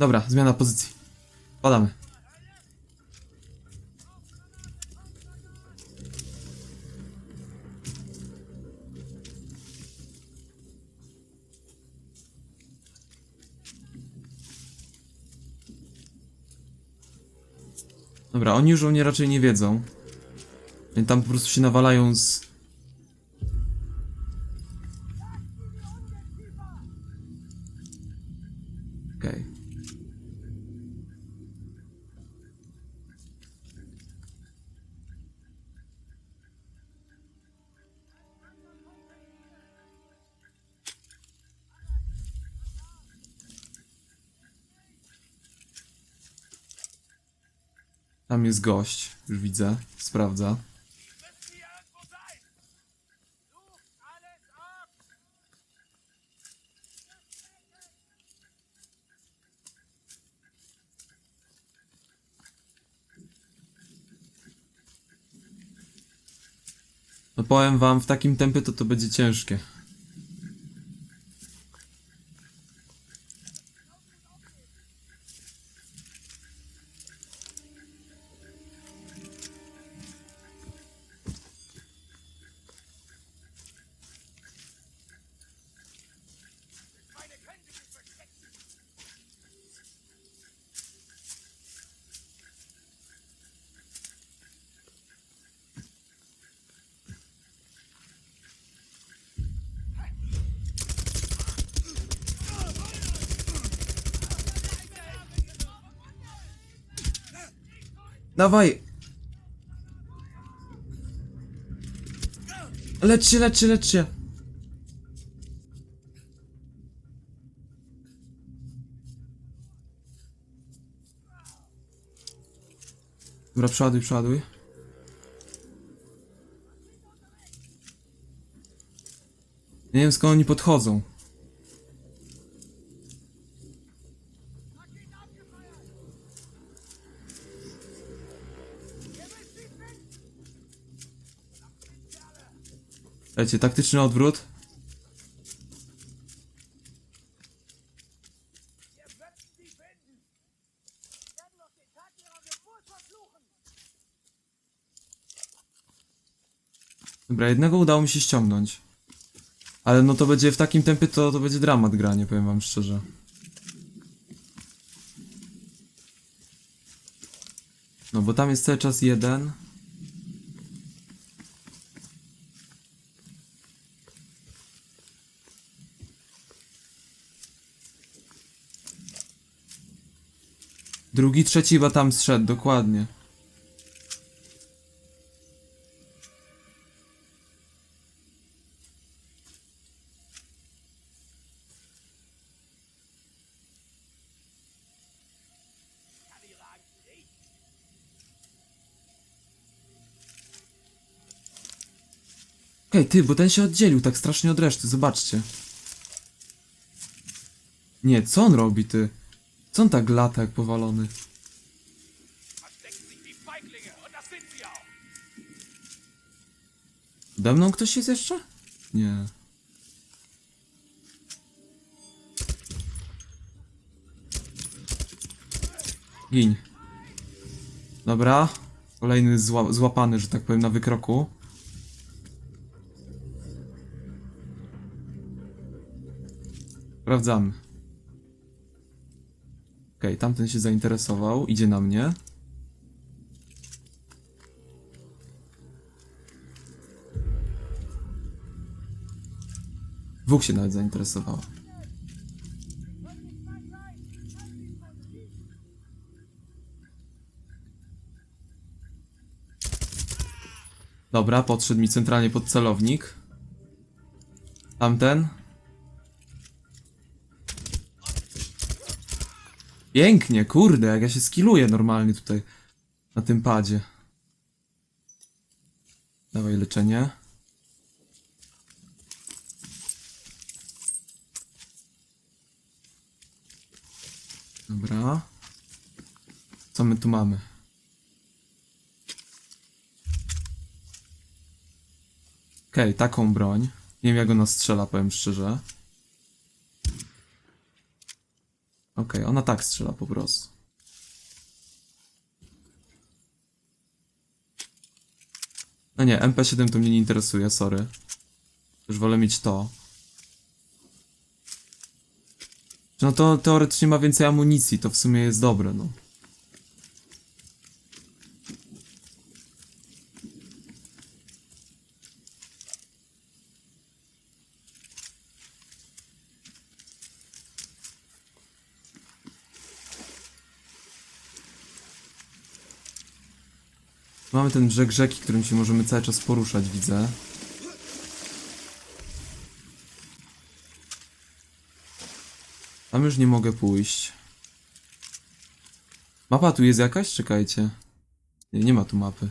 Dobra, zmiana pozycji. Padamy. Dobra, oni już o mnie raczej nie wiedzą. Oni tam po prostu się nawalają z... jest gość, już widzę, sprawdza. No powiem wam, w takim tempie to to będzie ciężkie. Dawaj! Lecz się, lecz się, lecz się! Dobra, przeładuj, przeładuj. Nie wiem skąd oni podchodzą. Ihrer Geburt verfluchen! Dobra, jednego udało mi się ściągnąć. Ale no to będzie w takim tempie, to, to będzie dramat granie, powiem wam szczerze. No bo tam jest cały czas jeden. Drugi, trzeci chyba tam zszedł, dokładnie. Okej, ty, bo ten się oddzielił tak strasznie od reszty, zobaczcie. Nie, co on robi, ty? Co on tak lata jak powalony? Ode mną ktoś jest jeszcze? Nie. Gin. Dobra. Kolejny zła złapany, że tak powiem, na wykroku. Sprawdzamy. Okej, tamten się zainteresował. Idzie na mnie. Dwóch się nawet zainteresowało. Dobra, podszedł mi centralnie pod celownik. Tamten. Pięknie, kurde, jak ja się skilluję normalnie tutaj na tym padzie. Dawaj leczenie. Dobra. Co my tu mamy? Okej, taką broń. Nie wiem jak ona strzela, powiem szczerze. Okej, ona tak strzela po prostu. No nie, MP7 to mnie nie interesuje, sorry. Już wolę mieć to. No to teoretycznie ma więcej amunicji, to w sumie jest dobre, no. Mamy ten brzeg rzeki, którym się możemy cały czas poruszać, widzę. Tam już nie mogę pójść. Mapa tu jest jakaś? Czekajcie. Nie, nie ma tu mapy.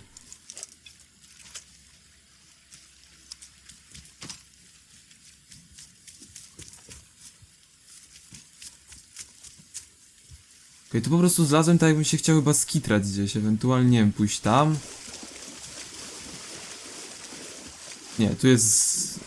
Okej, tu po prostu zlazłem tak jakbym się chciał chyba skitrać gdzieś, ewentualnie, nie wiem, pójść tam. Nie, tu jest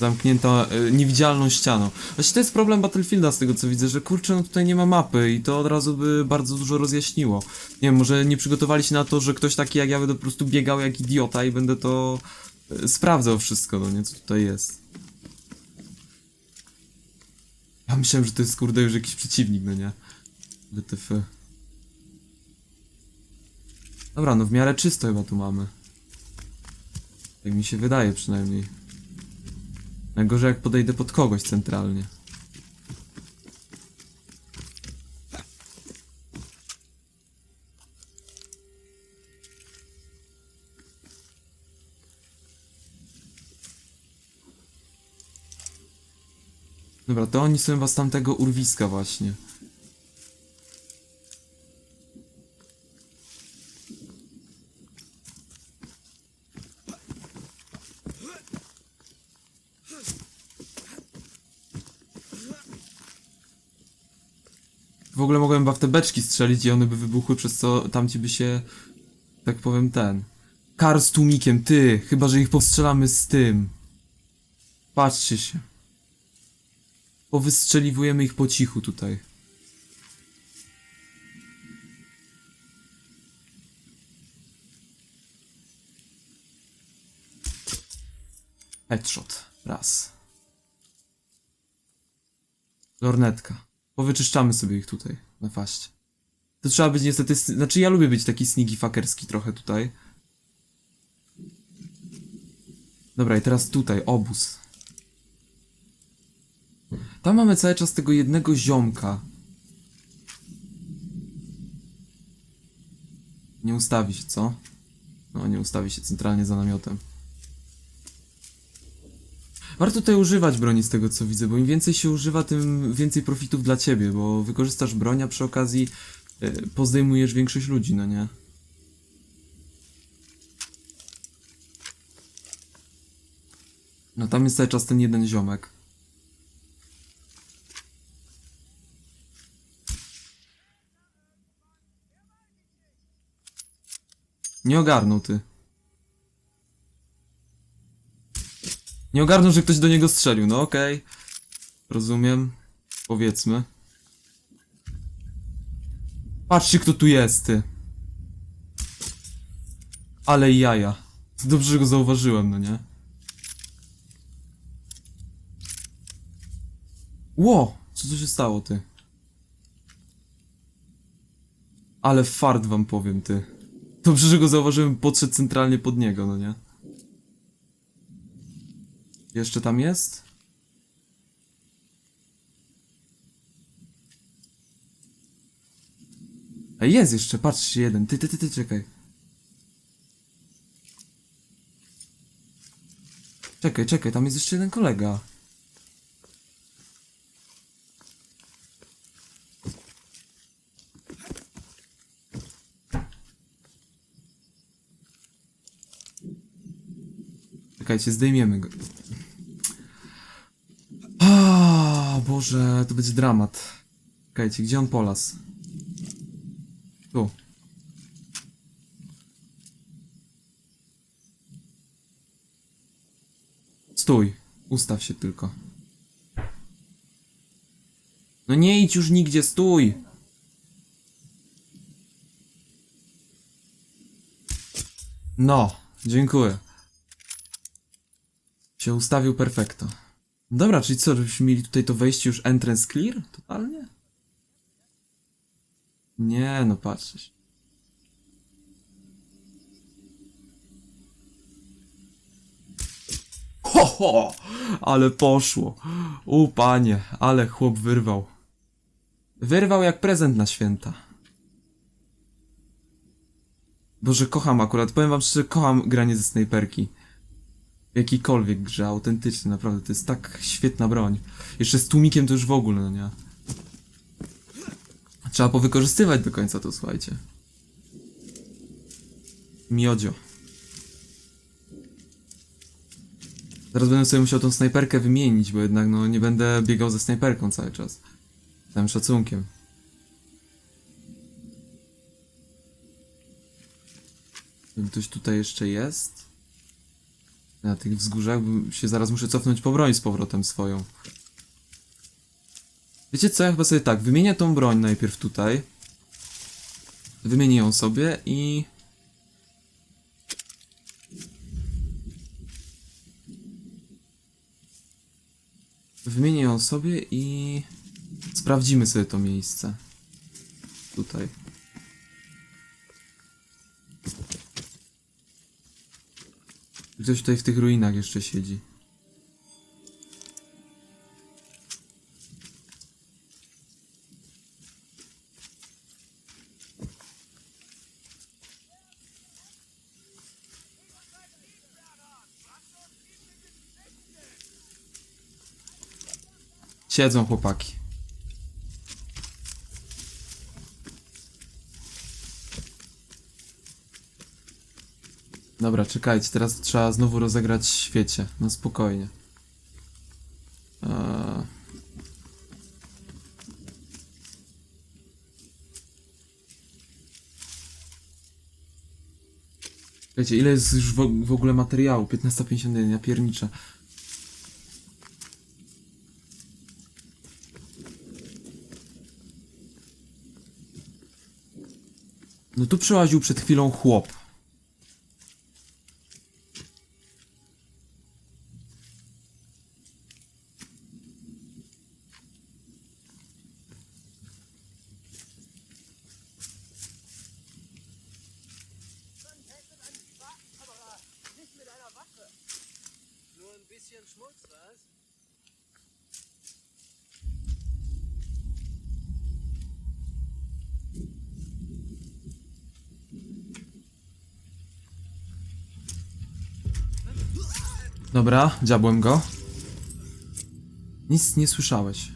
zamknięta e, niewidzialną ścianą. Właśnie to jest problem Battlefielda z tego co widzę, że kurczę, no tutaj nie ma mapy i to od razu by bardzo dużo rozjaśniło. Nie wiem, może nie przygotowali się na to, że ktoś taki jak ja będę po prostu biegał jak idiota i będę to e, sprawdzał wszystko, no nie, co tutaj jest. Ja myślałem, że to jest kurde już jakiś przeciwnik, no nie? WTF. Dobra, no w miarę czysto chyba tu mamy. Tak mi się wydaje przynajmniej. Najgorzej jak podejdę pod kogoś centralnie. Dobra, to oni są was tamtego urwiska właśnie. Ogóle mogłem w te beczki strzelić i one by wybuchły, przez co tamci by się, tak powiem, ten... Kar z tłumikiem, ty! Chyba, że ich powstrzelamy z tym. Patrzcie się. Powystrzeliwujemy ich po cichu tutaj. Headshot. Raz. Lornetka. Powyczyszczamy sobie ich tutaj, na faście. To trzeba być niestety... Znaczy ja lubię być taki sneaky fuckerski trochę tutaj. Dobra, i teraz tutaj, obóz. Tam mamy cały czas tego jednego ziomka. Nie ustawi się, co? No, nie ustawi się centralnie za namiotem. Warto tutaj używać broni z tego co widzę, bo im więcej się używa, tym więcej profitów dla ciebie, bo wykorzystasz broń, a przy okazji y, pozdejmujesz większość ludzi, no nie? No tam jest cały czas ten jeden ziomek. Nie ogarnął ty. Nie ogarnął, że ktoś do niego strzelił. No okej. Rozumiem. Powiedzmy. Patrzcie, kto tu jest, ty. Ale jaja. Dobrze, że go zauważyłem, no nie? Ło! Co tu się stało, ty? Ale fart wam powiem, ty. Dobrze, że go zauważyłem, podszedł centralnie pod niego, no nie? Jeszcze tam jest? Ej, jest jeszcze, patrzcie, jeden. Ty, ty, ty, ty, czekaj. Czekaj, czekaj, tam jest jeszcze jeden kolega. Czekajcie, zdejmiemy go. A, Boże, to będzie dramat. Czekajcie, gdzie on polas? Tu. Stój. Ustaw się tylko. No nie idź już nigdzie, stój! No, dziękuję. Się ustawił perfekto. Dobra, czyli co, żebyśmy mieli tutaj to wejście już entrance clear? Totalnie? Nie, no patrzeć. Ho, ho! Ale poszło. U panie, ale chłop wyrwał. Wyrwał jak prezent na święta. Boże, kocham akurat, powiem wam szczerze, kocham granie ze snajperki. W jakiejkolwiek grze, autentycznie, naprawdę, to jest tak świetna broń. Jeszcze z tłumikiem to już w ogóle, no nie? Trzeba powykorzystywać do końca to, słuchajcie. Miodzio. Zaraz będę sobie musiał tą snajperkę wymienić, bo jednak no nie będę biegał ze snajperką cały czas. Z całym szacunkiem. Ktoś tutaj jeszcze jest? Na tych wzgórzach się zaraz muszę cofnąć po broń z powrotem swoją. Wiecie co, ja chyba sobie tak, wymienię tą broń najpierw tutaj. Wymienię ją sobie i... Wymienię ją sobie i... Sprawdzimy sobie to miejsce. Tutaj. Ktoś tutaj w tych ruinach jeszcze siedzi. Siedzą chłopaki. Dobra, czekajcie, teraz trzeba znowu rozegrać świecie. No spokojnie. Eee... Wiecie, ile jest już w, w ogóle materiału? 15.51, ja pierniczę. No tu przełaził przed chwilą chłop. Dobra, dziabłem go. Nic nie słyszałeś.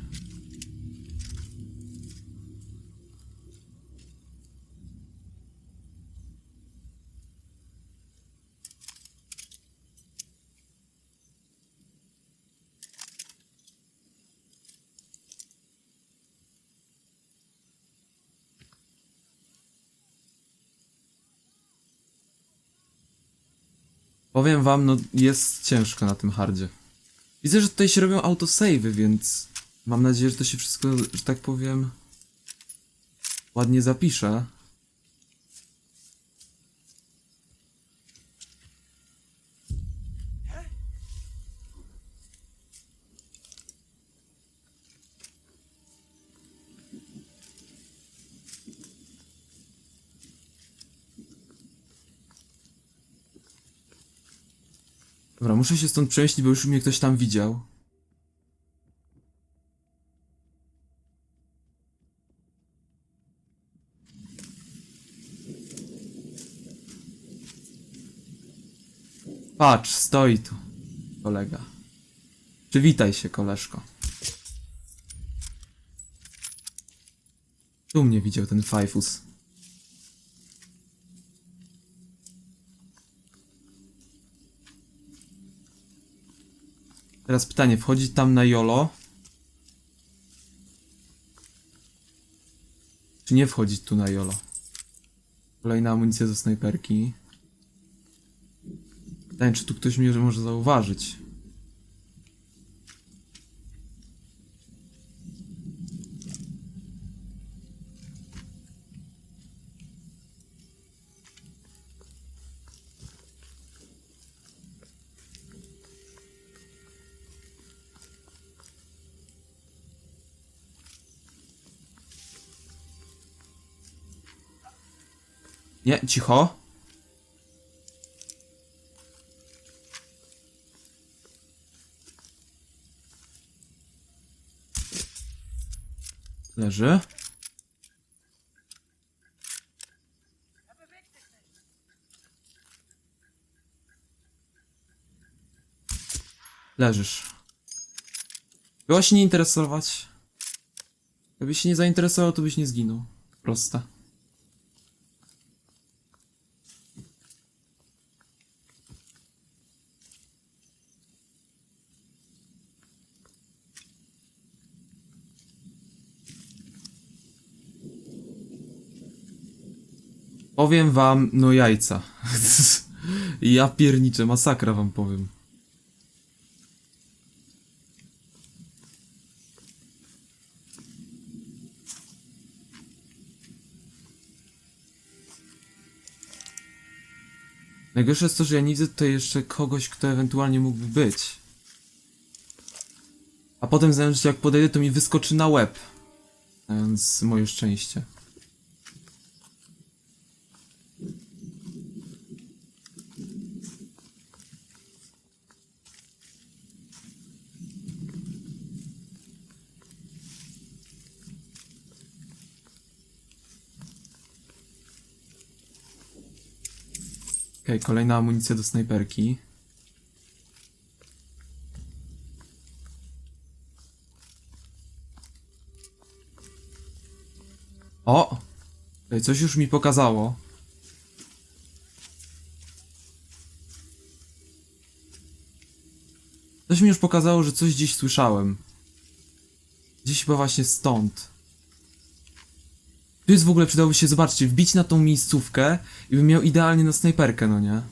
Powiem wam, no jest ciężko na tym hardzie. Widzę, że tutaj się robią autosave'y, więc mam nadzieję, że to się wszystko, że tak powiem, ładnie zapisze. Dobra, muszę się stąd przemieścić, bo już mnie ktoś tam widział. Patrz, stoi tu kolega. Przywitaj się, koleżko. Tu mnie widział ten Fajfus. Teraz pytanie, wchodzi tam na Jolo? Czy nie wchodzić tu na Jolo? Kolejna amunicja do snajperki. Pytanie, czy tu ktoś mnie może zauważyć? Nie, cicho. Leży. Leżysz. Było się nie interesować. Gdybyś się nie zainteresował, to byś nie zginął. Proste. Powiem wam, no jajca. ja pierniczę, masakra wam powiem. Najgorsze jest to, że ja nie widzę tutaj jeszcze kogoś, kto ewentualnie mógłby być. A potem znając, jak podejdę, to mi wyskoczy na łeb. Więc moje szczęście. Okej, kolejna amunicja do snajperki. O! Coś już mi pokazało. Coś mi już pokazało, że coś gdzieś słyszałem. Gdzieś chyba właśnie stąd. Tu jest w ogóle, przydałoby się, zobaczcie, wbić na tą miejscówkę i bym miał idealnie na snajperkę, no nie?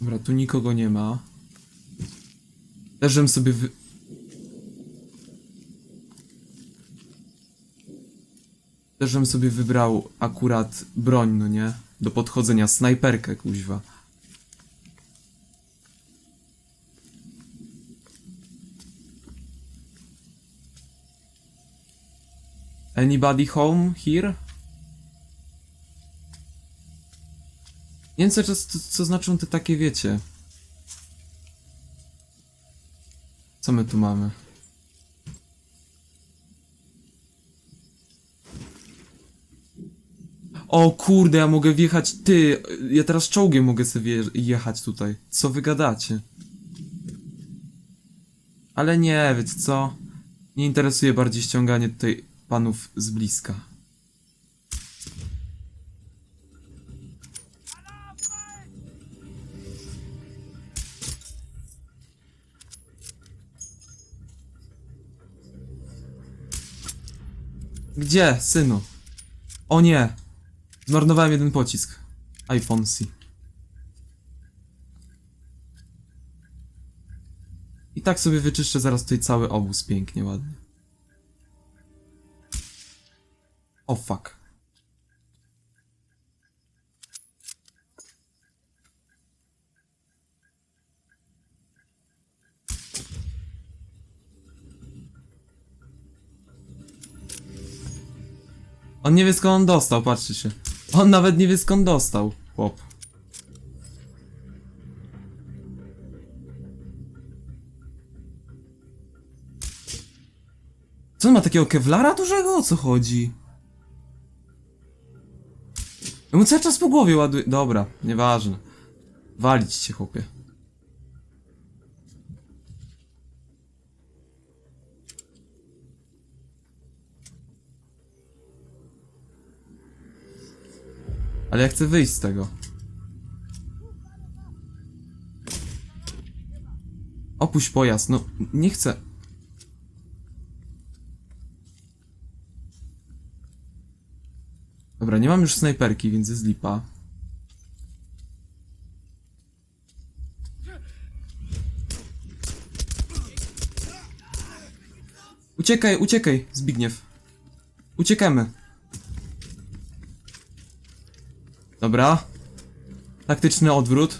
Dobra, tu nikogo nie ma. Też żebym sobie wy... Też żebym sobie wybrał akurat broń, no nie? Do podchodzenia, snajperkę, kuźwa. Anybody home here? Nie wiem co, co, co znaczą te takie, wiecie. Co my tu mamy? O kurde, ja mogę wjechać, ty, ja teraz czołgiem mogę sobie jechać tutaj. Co wy gadacie? Ale nie, wiecie co? Nie interesuje bardziej ściąganie tutaj panów z bliska. Gdzie, synu? O nie! Zmarnowałem jeden pocisk. iPhone C. I tak sobie wyczyszczę zaraz tutaj cały obóz pięknie, ładnie. O fuck. On nie wie skąd on dostał, patrzcie się. On nawet nie wie skąd dostał, chłop. Co on ma takiego kevlara dużego? O co chodzi? Ja mu cały czas po głowie ładuje. Dobra, nieważne. Walić cię, chłopie. Ale ja chcę wyjść z tego. Opuść pojazd, no nie chcę. Dobra, nie mam już snajperki, więc jest lipa. Uciekaj, uciekaj, Zbigniew. Uciekamy. Dobra. Taktyczny odwrót.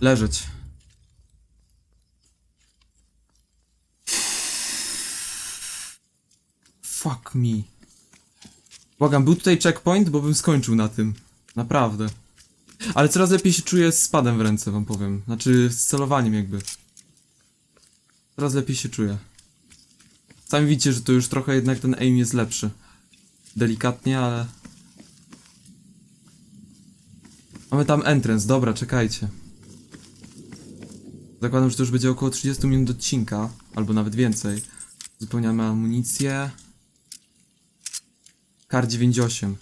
Leżeć. Fuck me. Błagam, był tutaj checkpoint, bo bym skończył na tym. Naprawdę. Ale coraz lepiej się czuję z spadem w ręce, wam powiem. Znaczy, z celowaniem jakby. Coraz lepiej się czuję. Sami widzicie, że to już trochę jednak ten aim jest lepszy. Delikatnie, ale... Mamy tam entrance, dobra, czekajcie. Zakładam, że to już będzie około 30 minut odcinka, albo nawet więcej. Zupełniamy amunicję. Kar 98.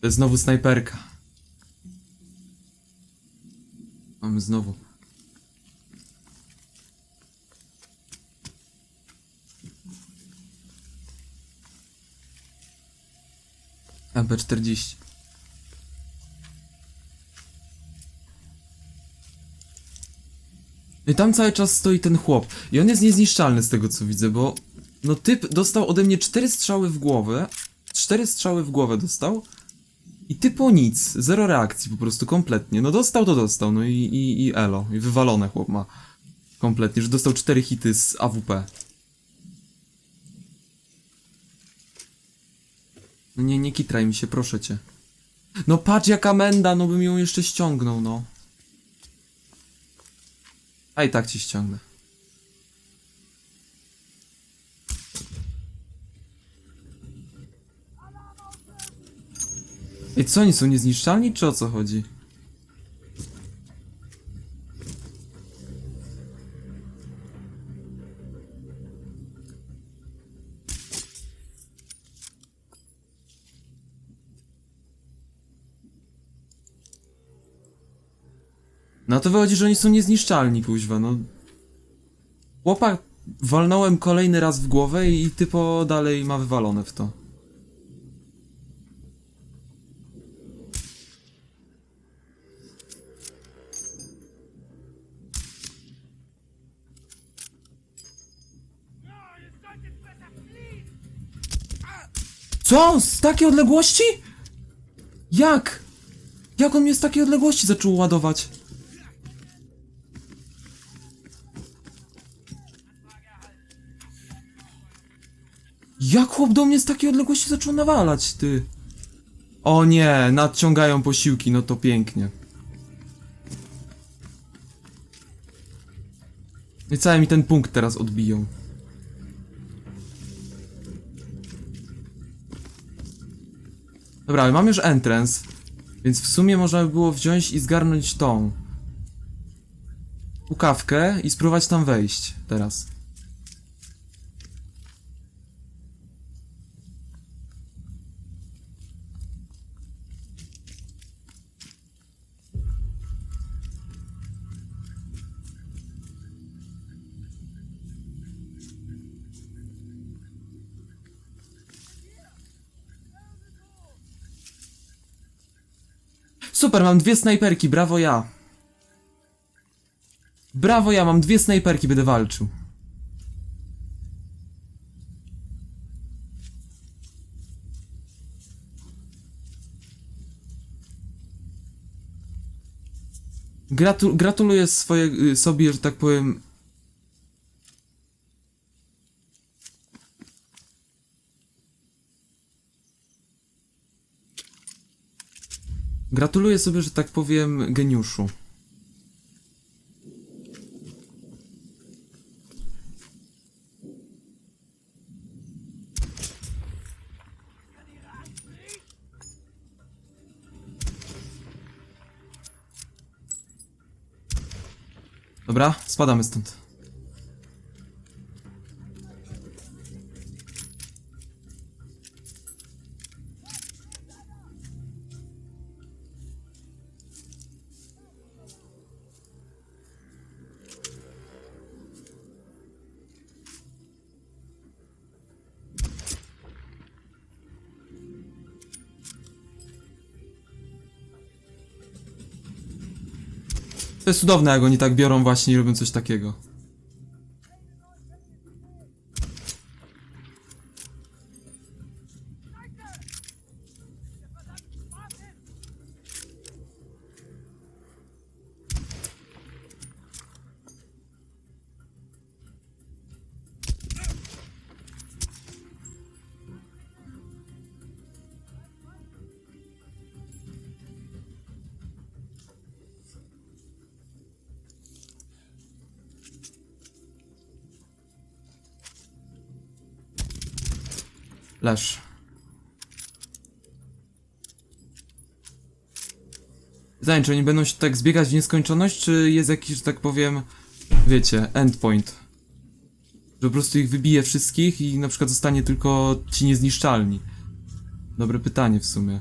To jest znowu snajperka. Mamy znowu. MP40. I tam cały czas stoi ten chłop. I on jest niezniszczalny z tego co widzę, bo no typ dostał ode mnie cztery strzały w głowę. Cztery strzały w głowę dostał. I typo nic. Zero reakcji po prostu kompletnie. No dostał to dostał. No i, i, i elo. I wywalone chłop ma. Kompletnie, że dostał cztery hity z AWP. No nie, nie kitraj mi się, proszę cię. No patrz jaka menda, no bym ją jeszcze ściągnął, no. A i tak ci ściągnę. Co, oni są niezniszczalni, czy o co chodzi? No to wychodzi, że oni są niezniszczalni, kuźwa, no. Chłopak walnąłem kolejny raz w głowę i typo dalej ma wywalone w to. Co? Z takiej odległości? Jak? Jak on mnie z takiej odległości zaczął ładować? Jak chłop do mnie z takiej odległości zaczął nawalać, ty? O nie, nadciągają posiłki, no to pięknie. I mi ten punkt teraz odbiją. Dobra, ale mam już entrance, więc w sumie można by było wziąć i zgarnąć tą pukawkę i spróbować tam wejść teraz. Super, mam dwie snajperki, brawo ja. Brawo ja, mam dwie snajperki, będę walczył. Gratu gratuluję swoje, y, sobie, że tak powiem... Gratuluję sobie, że tak powiem, geniuszu. Dobra, spadamy stąd. To jest cudowne, jak oni tak biorą właśnie i robią coś takiego. Leż. Czy oni będą się tak zbiegać w nieskończoność, czy jest jakiś, że tak powiem, wiecie, endpoint? Że po prostu ich wybije wszystkich i na przykład zostanie tylko ci niezniszczalni. Dobre pytanie w sumie.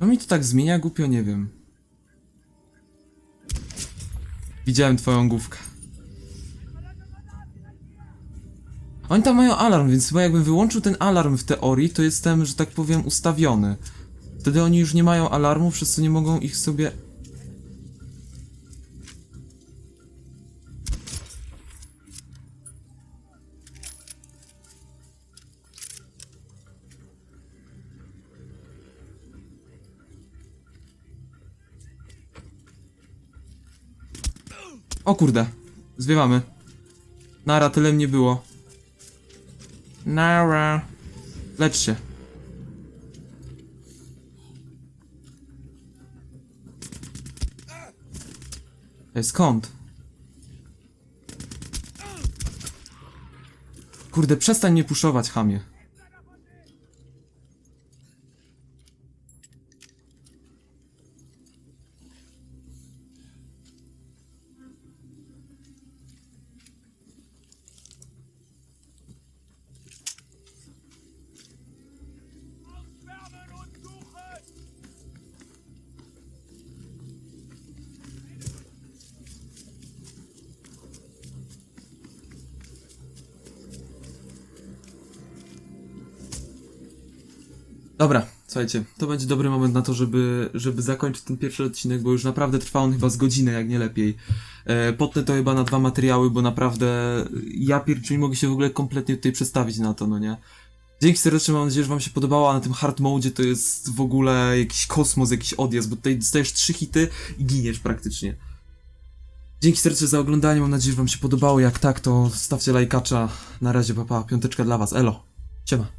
No mi to tak zmienia, głupio nie wiem. Widziałem twoją główkę. Oni tam mają alarm, więc chyba jakbym wyłączył ten alarm w teorii, to jestem, że tak powiem, ustawiony. Wtedy oni już nie mają alarmu, przez co nie mogą ich sobie... O kurde, zwiewamy. Nara, tyle mnie było. Nara. Lecz się. Ej, skąd? Kurde, przestań mnie puszować, chamie. Dobra, słuchajcie, to będzie dobry moment na to, żeby, żeby zakończyć ten pierwszy odcinek, bo już naprawdę trwa on chyba z godzinę, jak nie lepiej. E, potnę to chyba na dwa materiały, bo naprawdę ja pierdziu nie mogę się w ogóle kompletnie tutaj przestawić na to, no nie? Dzięki serdecznie, mam nadzieję, że wam się podobało, a na tym hard mode to jest w ogóle jakiś kosmos, jakiś odjazd, bo tutaj dostajesz trzy hity i giniesz praktycznie. Dzięki serdecznie za oglądanie, mam nadzieję, że wam się podobało, jak tak, to stawcie lajkacza. Na razie, papa, piąteczka dla was, elo. Siema.